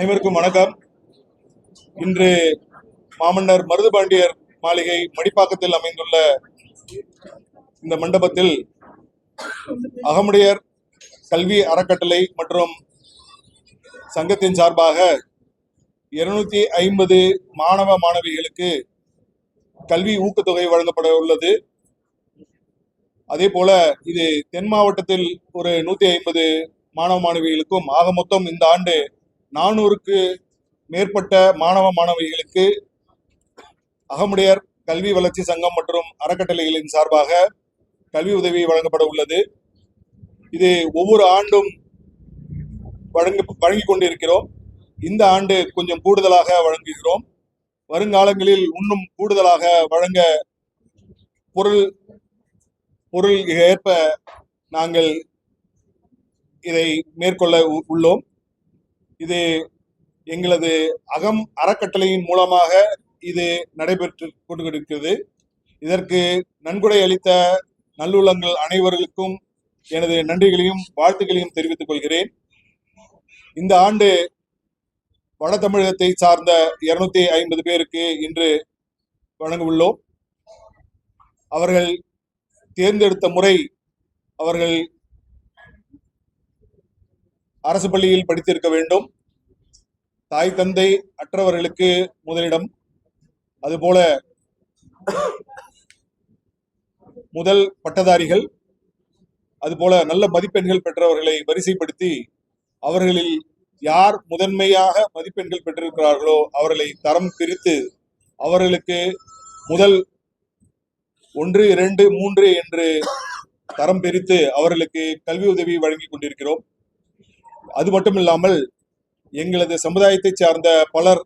அனைவருக்கும் வணக்கம். இன்று மாமன்னர் மருதுபாண்டியர் மாளிகை மடிப்பாக்கத்தில் அமைந்துள்ள இந்த மண்டபத்தில் அகமுடையர் கல்வி அறக்கட்டளை மற்றும் சங்கத்தின் சார்பாக இருநூத்தி ஐம்பது மாணவ மாணவிகளுக்கு கல்வி ஊக்கத்தொகை வழங்கப்பட உள்ளது. அதே போல இது தென் மாவட்டத்தில் ஒரு நூத்தி ஐம்பது மாணவ மாணவிகளுக்கும் ஆக மொத்தம் இந்த ஆண்டு நானூறுக்கு மேற்பட்ட மாணவ மாணவிகளுக்கு அகமுடையர் கல்வி வளர்ச்சி சங்கம் மற்றும் அறக்கட்டளைகளின் சார்பாக கல்வி உதவி வழங்கப்பட உள்ளது. இது ஒவ்வொரு ஆண்டும் வழங்க வழங்கி கொண்டிருக்கிறோம். இந்த ஆண்டு கொஞ்சம் கூடுதலாக வழங்குகிறோம். வருங்காலங்களில் இன்னும் கூடுதலாக வழங்க பொருள் பொருள் ஏற்ப நாங்கள் இதை மேற்கொள்ள உ- உள்ளோம். இது எங்களது அகம் அறக்கட்டளையின் மூலமாக இது நடைபெற்று கொண்டிருக்கிறது. இதற்கு நன்கொடை அளித்த நல்லுள்ளங்கள் அனைவர்களுக்கும் எனது நன்றிகளையும் வாழ்த்துக்களையும் தெரிவித்துக் கொள்கிறேன். இந்த ஆண்டு வட தமிழகத்தை சார்ந்த இருநூத்தி ஐம்பது பேருக்கு இன்று வழங்க உள்ளோம் அவர்கள் தேர்ந்தெடுத்த முறை அவர்கள் அரசு பள்ளியில் படித்திருக்க வேண்டும். தாய் தந்தை அற்றவர்களுக்கு முதலிடம். அதுபோல முதல் பட்டதாரிகள் அதுபோல நல்ல மதிப்பெண்கள் பெற்றவர்களை வரிசைப்படுத்தி அவர்களில் யார் முதன்மையாக மதிப்பெண்கள் பெற்றிருக்கிறார்களோ அவர்களை தரம் பிரித்து அவர்களுக்கு முதல் ஒன்று இரண்டு மூன்று என்று தரம் பிரித்து அவர்களுக்கு கல்வி உதவி வழங்கி கொண்டிருக்கிறோம். அது மட்டும் இல்லாமல் எங்களது சமுதாயத்தை சார்ந்த பலர்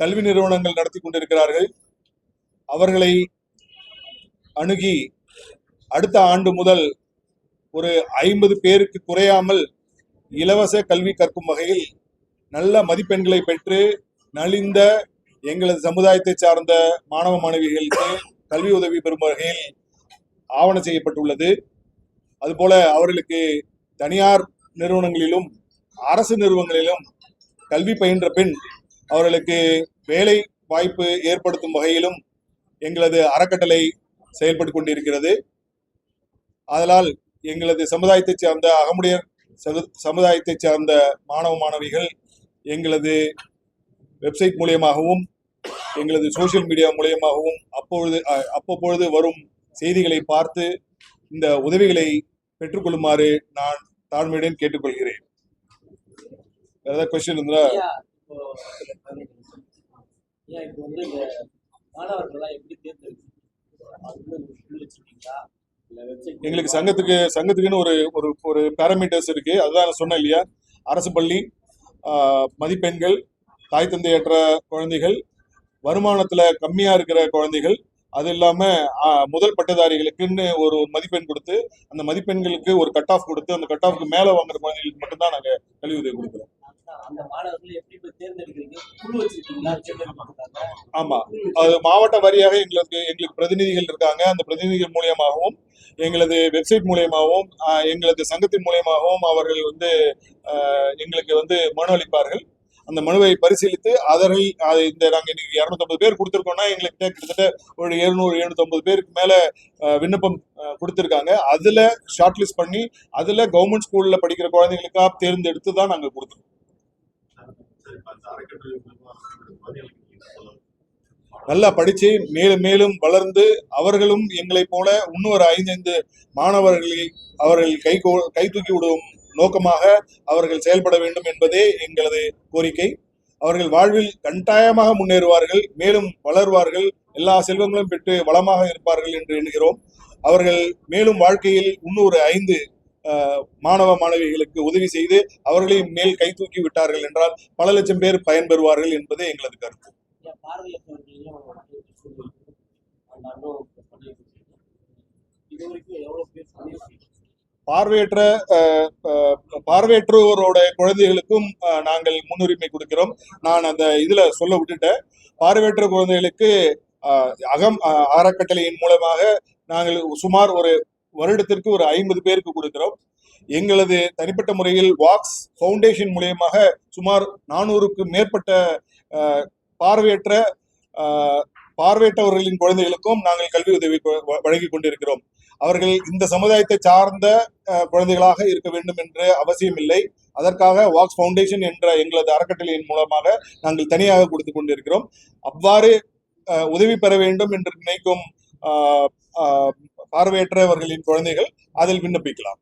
கல்வி நிறுவனங்கள் நடத்தி கொண்டிருக்கிறார்கள். அவர்களை அணுகி அடுத்த ஆண்டு முதல் ஒரு ஐம்பது பேருக்கு குறையாமல் இலவச கல்வி கற்கும் வகையில் நல்ல மதிப்பெண்களை பெற்று நலிந்த எங்களது சமுதாயத்தை சார்ந்த மாணவ மாணவிகளுக்கு கல்வி உதவி பெறும் வகையில் ஆவணம் செய்யப்பட்டுள்ளது. அதுபோல அவர்களுக்கு தனியார் நிறுவனங்களிலும் அரசு நிறுவனங்களிலும் கல்வி பயின்ற பின் அவர்களுக்கு வேலை வாய்ப்பு ஏற்படுத்தும் வகையிலும் எங்களது அறக்கட்டளை செயல்பட்டு கொண்டிருக்கிறது. அதனால் எங்களது சமுதாயத்தை சார்ந்த அகமுடையர் சமுதாயத்தை சார்ந்த மாணவ மாணவிகள் எங்களது வெப்சைட் மூலியமாகவும் எங்களது சோஷியல் மீடியா மூலியமாகவும் அப்பொழுது அ- அப்பப்பொழுது வரும் செய்திகளை பார்த்து இந்த உதவிகளை பெற்றுக்கொள்ளுமாறு நான் தாழ்மையுடன் கேட்டுக்கொள்கிறேன். வேற ஏதாவது கொஸ்டின் இருந்தா? எங்களுக்கு சங்கத்துக்கு சங்கத்துக்குன்னு ஒரு ஒரு ஒரு பேராமீட்டர்ஸ் இருக்கு. அதுதான் நான் சொன்னேன் இல்லையா? அரசு பள்ளி ஆஹ், மதிப்பெண்கள் தாய் தந்தையற்ற குழந்தைகள் வருமானத்துல கம்மியா இருக்கிற குழந்தைகள் அது இல்லாம முதல் பட்டதாரிகளுக்குன்னு ஒரு ஒரு மதிப்பெண் கொடுத்து அந்த மதிப்பெண்களுக்கு ஒரு கட் ஆஃப் கொடுத்து அந்த கட் ஆஃப்க்கு மேல வாங்குற குழந்தைகளுக்கு மட்டும்தான் நாங்க கல்வி உதவி கொடுக்குறோம் ஆமா. அது மாவட்ட வாரியாக எங்களுக்கு எங்களுக்கு பிரதிநிதிகள் இருக்காங்க. அந்த பிரதிநிதிகள் மூலியமாகவும் எங்களது வெப்சைட் மூலியமாகவும் எங்களது சங்கத்தின் மூலியமாகவும் அவர்கள் வந்து எங்களுக்கு வந்து மனு அளிப்பார்கள். அந்த மனுவை பரிசீலித்து அதனை இந்த நாங்கள் இன்னைக்கு இரநூத்தம்பது பேர் கொடுத்துருக்கோம்னா எங்களுக்கு கிட்டத்தட்ட ஒரு எழுநூறு எழுநூத்தம்பது பேருக்கு மேலே விண்ணப்பம் கொடுத்துருக்காங்க. அதில் ஷார்ட் லிஸ்ட் பண்ணி அதில் கவர்மெண்ட் ஸ்கூலில் படிக்கிற குழந்தைங்களுக்காக தேர்ந்தெடுத்து தான் நாங்கள் கொடுத்தோம். நல்லா படித்து மேலும் மேலும் வளர்ந்து அவர்களும் எங்களைப் போல இன்னொரு ஐந்து ஐந்து மாணவர்களை அவர்கள் கை கை தூக்கி விடும் நோக்கமாக அவர்கள் செயல்பட வேண்டும் என்பதே எங்களது கோரிக்கை. அவர்கள் வாழ்வில் கட்டாயமாக முன்னேறுவார்கள் மேலும் வளர்வார்கள். எல்லா செல்வங்களும் பெற்று வளமாக இருப்பார்கள் என்று எண்ணுகிறோம். அவர்கள் மேலும் வாழ்க்கையில் இன்னொரு ஐந்து மாணவ மாணவிகளுக்கு உதவி செய்து அவர்களையும் மேல் கை தூக்கி விட்டார்கள் என்றால் பல லட்சம் பேர் பயன்பெறுவார்கள் என்பதே எங்களது கருத்து. இதுவரைக்கும் எவ்வளவு பேர் பார்வையற்ற பார்வையற்றோரோட குழந்தைகளுக்கும் நாங்கள் முன்னுரிமை கொடுக்கிறோம். நான் அந்த இதுல சொல்ல விட்டுட்டேன். பார்வையற்ற குழந்தைகளுக்கு அகம் அறக்கட்டளையின் மூலமாக நாங்கள் சுமார் ஒரு வருடத்திற்கு ஒரு ஐம்பது பேருக்கு கொடுக்கிறோம். எங்களது தனிப்பட்ட முறையில் வாக்ஸ் ஃபவுண்டேஷன் மூலியமாக சுமார் நானூறுக்கு மேற்பட்ட பார்வையற்ற பார்வையற்றவர்களின் குழந்தைகளுக்கும் நாங்கள் கல்வி உதவி கொ- வ- கொண்டிருக்கிறோம். அவர்கள் இந்த சமுதாயத்தை சார்ந்த குழந்தைகளாக இருக்க வேண்டும் என்று அவசியம் இல்லை அதற்காக வாக்ஸ் ஃபவுண்டேஷன் என்ற எங்களது அறக்கட்டளையின் மூலமாக நாங்கள் தனியாக கொடுத்து கொண்டிருக்கிறோம். அவ்வாறு உதவி பெற வேண்டும் என்று நினைக்கும் பார்வையற்றவர்களின் குழந்தைகள் அதில் விண்ணப்பிக்கலாம்.